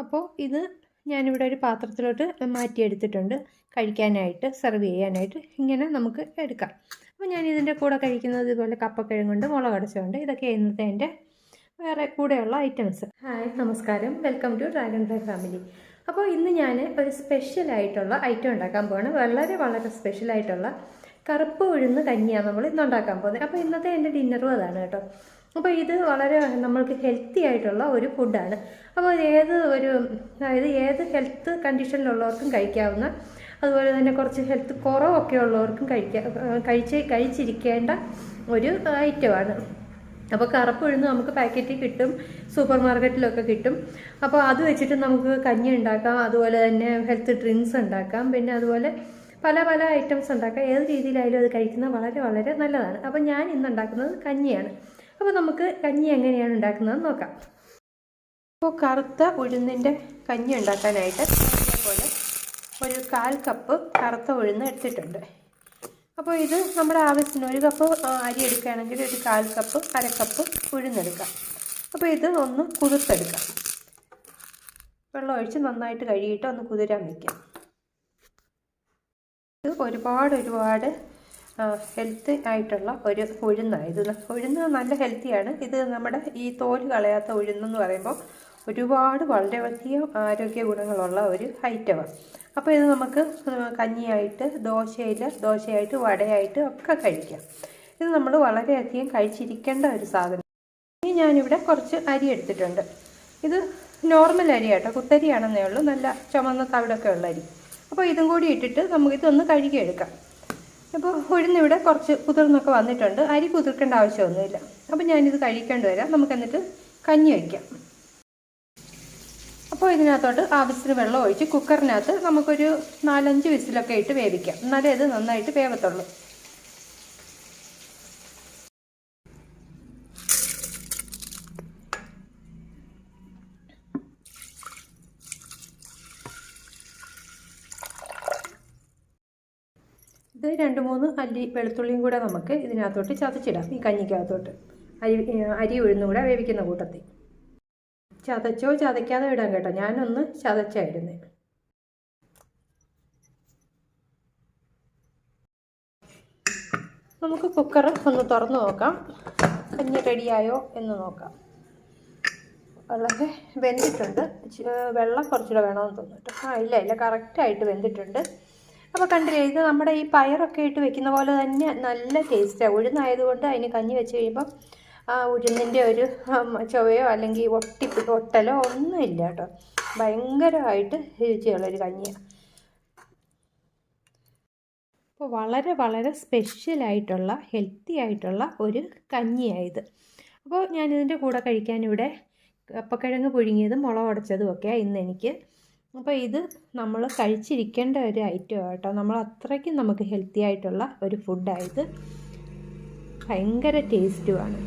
അപ്പോൾ ഇത് ഞാനിവിടെ ഒരു പാത്രത്തിലോട്ട് മാറ്റിയെടുത്തിട്ടുണ്ട്. കഴിക്കാനായിട്ട് സെർവ് ചെയ്യാനായിട്ട് ഇങ്ങനെ നമുക്ക് എടുക്കാം. അപ്പോൾ ഞാൻ ഇതിന്റെ കൂടെ കഴിക്കുന്നത് ഇതുപോലെ കപ്പക്കിഴങ്ങുണ്ട് മുളകടച്ചുണ്ട് ഇതൊക്കെ ഇന്നത്തെ എന്റെ വേറെ കൂടെയുള്ള ഐറ്റംസ് ഹായ് നമസ്കാരം. Welcome to dragon fly family അപ്പോൾ ഇന്ന് ഞാൻ ഒരു സ്പെഷ്യലായിട്ടുള്ള ഐറ്റം ഉണ്ടാക്കാൻ പോവാണ്. വളരെ വളരെ സ്പെഷ്യലായിട്ടുള്ള കറുപ്പ് ഉഴുന്ന് കഞ്ഞിയാണ് നമ്മൾ ഇന്ന് ഉണ്ടാക്കാൻ പോകുന്നത്. അപ്പോൾ ഇന്നത്തെ എന്റെ ഡിന്നറും അതാണ് കേട്ടോ. അപ്പോൾ ഇത് വളരെ നമ്മൾക്ക് ഹെൽത്തി ആയിട്ടുള്ള ഒരു ഫുഡാണ് അപ്പോൾ ഏത് ഒരു അതായത് ഏത് ഹെൽത്ത് കണ്ടീഷനിലുള്ളവർക്കും കഴിക്കാവുന്ന അതുപോലെ തന്നെ കുറച്ച് ഹെൽത്ത് കുറവൊക്കെ ഉള്ളവർക്കും കഴിക്കാം കഴിച്ച് കഴിച്ചിരിക്കേണ്ട ഒരു ഐറ്റമാണ് അപ്പോൾ കറുപ്പ് ഉഴുന്ന് നമുക്ക് പാക്കറ്റിൽ കിട്ടും സൂപ്പർ മാർക്കറ്റിലൊക്കെ കിട്ടും. അപ്പോൾ അത് വെച്ചിട്ട് നമുക്ക് കഞ്ഞി ഉണ്ടാക്കാം അതുപോലെ തന്നെ ഹെൽത്ത് ഡ്രിങ്ക്സ് ഉണ്ടാക്കാം പിന്നെ അതുപോലെ പല പല ഐറ്റംസ് ഉണ്ടാക്കാം. ഏത് രീതിയിലായാലും അത് കഴിക്കുന്നത് വളരെ വളരെ നല്ലതാണ്. അപ്പോൾ ഞാൻ ഇന്ന് ഉണ്ടാക്കുന്നത് കഞ്ഞിയാണ്. അപ്പോൾ നമുക്ക് കഞ്ഞി എങ്ങനെയാണ് ഉണ്ടാക്കുന്നതെന്ന് നോക്കാം. അപ്പോൾ കറുത്ത ഉഴുന്നിന്റെ കഞ്ഞി ഉണ്ടാക്കാനായിട്ട് ഇതേപോലെ ഒരു കാൽ കപ്പ് കറുത്ത ഉഴുന്ന് എടുത്തിട്ടുണ്ട്. അപ്പോൾ ഇത് നമ്മുടെ ആവശ്യത്തിന് ഒരു കപ്പ് അരി എടുക്കുകയാണെങ്കിൽ ഒരു കാൽ കപ്പ് അര കപ്പ് ഉഴുന്നെടുക്കാം അപ്പോൾ ഇത് ഒന്ന് കുതിർത്തെടുക്കാം. വെള്ളം ഒഴിച്ച് നന്നായിട്ട് കഴുകിയിട്ട് ഒന്ന് കുതിരാൻ വയ്ക്കാം ഇത് ഒരുപാട് ഒരുപാട് ഹെൽത്തി ആയിട്ടുള്ള ഒരു ഉഴുന്നാണ് ഇത് ഉഴുന്ന് നല്ല ഹെൽത്തിയാണ് ഇത് നമ്മുടെ ഈ തോൽ കളയാത്ത ഉഴുന്നെന്ന് പറയുമ്പോൾ ഒരുപാട് വളരെ വലിയ ആരോഗ്യ ഗുണങ്ങളുള്ള ഒരു ഐറ്റമാണ് അപ്പോൾ ഇത് നമുക്ക് കഞ്ഞിയായിട്ട് ദോശയിൽ ദോശയായിട്ട് വടയായിട്ട് ഒക്കെ കഴിക്കാം. ഇത് നമ്മൾ വളരെയധികം കഴിച്ചിരിക്കേണ്ട ഒരു സാധനം. ഇനി ഞാനിവിടെ കുറച്ച് അരി എടുത്തിട്ടുണ്ട്. ഇത് നോർമൽ അരി കേട്ടോ കുത്തരിയാണെന്നേ ഉള്ളൂ. നല്ല ചുമന്ന തവിടൊക്കെ ഉള്ള അരി. അപ്പോൾ ഇതും കൂടി ഇട്ടിട്ട് നമുക്ക് നമുക്കിതൊന്ന് കഴുകിയെടുക്കാം. അപ്പോൾ ഉഴുന്നിവിടെ കുറച്ച് കുതിർന്നൊക്കെ വന്നിട്ടുണ്ട്. അരി കുതിർക്കേണ്ട ആവശ്യമൊന്നുമില്ല. അപ്പോൾ ഞാനിത് കഴിക്കേണ്ടി വരാം. നമുക്ക് എന്നിട്ട് കഞ്ഞി വയ്ക്കാം അപ്പോൾ ഇതിനകത്തോട്ട് ആവശ്യത്തിന് വെള്ളം ഒഴിച്ച് കുക്കറിനകത്ത് നമുക്കൊരു നാലഞ്ച് വിസിലൊക്കെ ഇട്ട് വേവിക്കാം. എന്നാലേ ഇത് നന്നായിട്ട് വേവത്തുള്ളൂ. രണ്ട് മൂന്ന് അല്ലി വെളുത്തുള്ളിയും കൂടെ നമുക്ക് ഇതിനകത്തോട്ട് ചതച്ചിടാം. ഈ കഞ്ഞിക്കകത്തോട്ട്. അരി അരി ഉഴുന്നും കൂടെ വേവിക്കുന്ന കൂട്ടത്തിൽ. ചതച്ചോ ചതയ്ക്കാതെ ഇടാൻ കേട്ടോ. ഞാനൊന്ന് ചതച്ചായിരുന്നു നമുക്ക് കുക്കർ ഒന്ന് തുറന്നു നോക്കാം. കഞ്ഞി റെഡിയായോ എന്ന് നോക്കാം. വളരെ വെന്തിട്ടുണ്ട്. വെള്ളം കുറച്ചുകൂടെ വേണമെന്ന് തോന്നിട്ട് ആ ഇല്ല ഇല്ല. കറക്റ്റായിട്ട് വെന്തിട്ടുണ്ട്. അപ്പോൾ കണ്ടില്ലേ ഇത് നമ്മുടെ ഈ പയറൊക്കെ ഇട്ട് വെക്കുന്ന പോലെ തന്നെ നല്ല ടേസ്റ്റാണ് ഉഴുന്നായതുകൊണ്ട് അതിന് കഞ്ഞി വെച്ച് കഴിയുമ്പോൾ ആ ഉഴുന്നിന്റെ ഒരു ചുവയോ അല്ലെങ്കിൽ ഒട്ടി ഒട്ടലോ ഒന്നുമില്ല കേട്ടോ. ഭയങ്കരമായിട്ട് രുചിയുള്ളൊരു കഞ്ഞിയാണ് അപ്പോൾ വളരെ വളരെ സ്പെഷ്യലായിട്ടുള്ള ഹെൽത്തി ആയിട്ടുള്ള ഒരു കഞ്ഞിയായത് അപ്പോൾ ഞാനിതിന്റെ കൂടെ കഴിക്കാനിവിടെ കപ്പക്കിഴങ്ങ് പുഴുങ്ങിയതും മുളക് ഉടച്ചതും ഒക്കെയാണ് ഇന്ന് എനിക്ക്. അപ്പോൾ ഇത് നമ്മൾ കഴിച്ചിരിക്കേണ്ട ഒരു ഐറ്റം കേട്ടോ. നമ്മൾ അത്രയ്ക്കും നമുക്ക് ഹെൽത്തി ആയിട്ടുള്ള ഒരു ഫുഡായത് ഭയങ്കര ടേസ്റ്റുമാണ്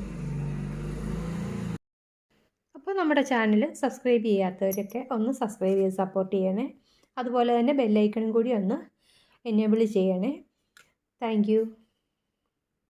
അപ്പോൾ നമ്മുടെ ചാനൽ സബ്സ്ക്രൈബ് ചെയ്യാത്തവരൊക്കെ ഒന്ന് സബ്സ്ക്രൈബ് ചെയ്ത് സപ്പോർട്ട് ചെയ്യണേ. അതുപോലെ തന്നെ ബെല്ലൈക്കണും കൂടി ഒന്ന് എനേബിൾ ചെയ്യണേ. താങ്ക്